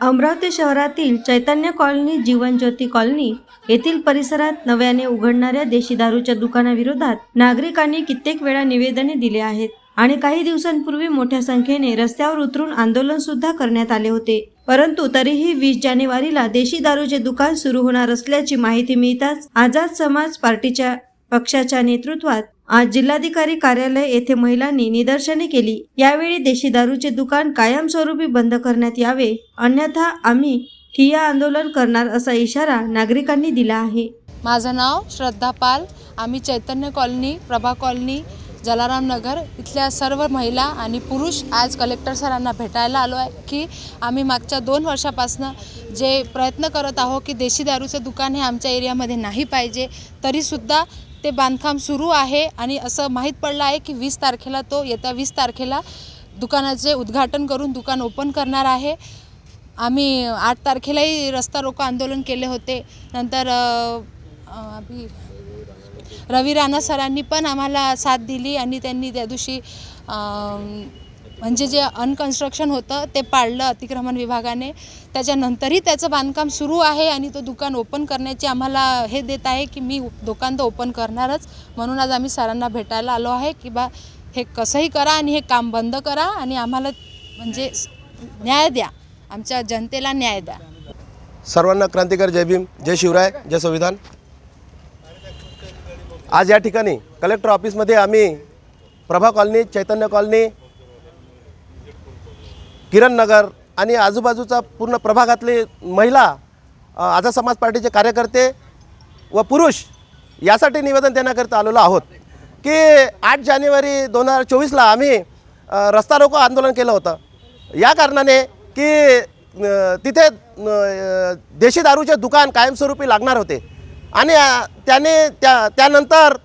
अमरावती शहरातील चैतन्य कॉलनी जीवनज्योती कॉलनी येथील परिसरात नव्याने उघडणाऱ्या देशी दारूच्या दुकानाविरोधात नागरिकांनी कित्येक वेळा निवेदने दिले आहेत आणि काही दिवसांपूर्वी मोठ्या संख्येने रस्त्यावर उतरून आंदोलन सुद्धा करण्यात आले होते. परंतु तरीही वीस जानेवारीला देशी दारूचे दुकान सुरू होणार असल्याची माहिती मिळताच आझाद समाज पार्टीच्या पक्षाच्या नेतृत्वात आज जिल्हाधिकारी कार्यालय येथे महिलांनी निदर्शने केली. यावेळी देशी दारूचे दुकान कायमस्वरूपी बंद करण्यात यावे अन्यथा आम्ही ठिया आंदोलन करणार असा इशारा नागरिकांनी दिला आहे. माझं नाव श्रद्धा पाल. आम्ही चैतन्य कॉलनी प्रभा कॉलनी जलाराम नगर इथल्या सर्व महिला आणि पुरुष आज कलेक्टर सरांना भेटायला आलो आहे की आम्ही मागच्या दोन वर्षापासनं जे प्रयत्न करत आहोत की देशी दारूचं दुकान हे आमच्या एरियामध्ये नाही पाहिजे तरीसुद्धा ते बांधकाम सुरू आहे आणि असं माहीत पडलं आहे की वीस तारखेला तो येत्या वीस तारखेला दुकानाचे उद्घाटन करून दुकान ओपन करणार आहे. आम्ही आठ तारखेलाही रस्ता रोको आंदोलन केले होते. नंतर अ, रवी राणा सरांनी पण आम्हाला साथ दिली आणि त्यांनी त्या दिवशी म्हणजे जे अनकन्स्ट्रक्शन होतं ते पाळलं अतिक्रमण विभागाने. त्याच्यानंतरही त्याचं बांधकाम सुरू आहे आणि तो दुकान ओपन करण्याची आम्हाला हे देत आहे की मी दुकान तर ओपन करणारच. म्हणून आज आम्ही सरांना भेटायला आलो आहे की बा हे कसंही करा आणि हे काम बंद करा आणि आम्हाला म्हणजे न्याय द्या. आमच्या जनतेला न्याय द्या. सर्वांना क्रांतिकारी जय भीम जय शिवराय जय संविधान. आज या ठिकाणी कलेक्टर ऑफिसमध्ये आम्ही प्रभा कॉलनी चैतन्य कॉलनी किरण नगर आणि आजूबाजूचा पूर्ण प्रभागातले महिला आझाद समाज पार्टीचे कार्यकर्ते व पुरुष यासाठी निवेदन देण्याकरिता आलेलो आहोत की आठ जानेवारी दोन हजार चोवीसला आम्ही रस्ता रोको आंदोलन केलं होतं. या कारणाने की तिथे देशी दारूचे दुकान कायमस्वरूपी लागणार होते. आणि त्याने त्या त्यानंतर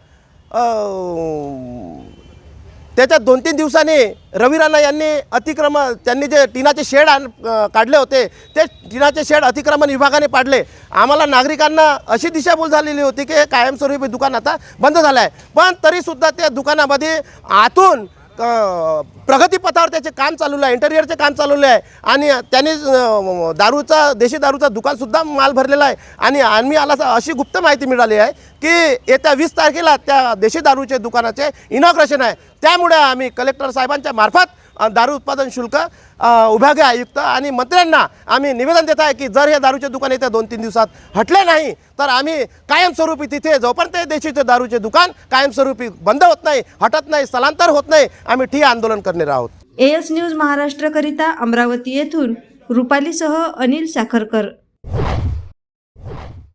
त्याच्या दोन तीन दिवसांनी रवी राणा यांनी अतिक्रमण त्यांनी जे टिनाचे शेड आण काढले होते ते टिनाचे शेड अतिक्रमण विभागाने पाडले. आम्हाला नागरिकांना अशी दिशाभूल झालेली होती की हे कायमस्वरूपी दुकान आता बंद झालं आहे पण तरीसुद्धा त्या दुकानामध्ये आतून प्रगतीपथावर त्याचे काम चालवलं आहे इंटेरियरचे काम चालवले आहे आणि त्यांनी दारूचा देशी दारूचा दुकानसुद्धा माल भरलेला आहे. आणि आम्ही आला अशी गुप्त माहिती मिळाली आहे की येत्या वीस तारखेला त्या देशी दारूचे दुकानाचे इनॉग्रेशन आहे. त्यामुळे आम्ही कलेक्टर साहेबांच्या मार्फत दारू उत्पादन शुल्क विभागीय आयुक्त आणि मंत्र्यांना आम्ही निवेदन देत आहे की जर हे दारूचे दुकान येत्या दोन तीन दिवसात हटले नाही तर आम्ही कायमस्वरूपी तिथे जोपर्यंत देशीचे दारूचे दुकान कायमस्वरूपी बंद होत नाही हटत नाही स्थलांतर होत नाही आम्ही ठिय्या आंदोलन करणार आहोत. एस न्यूज महाराष्ट्रकरिता अमरावती येथून रुपालीसह अनिल साखरकर.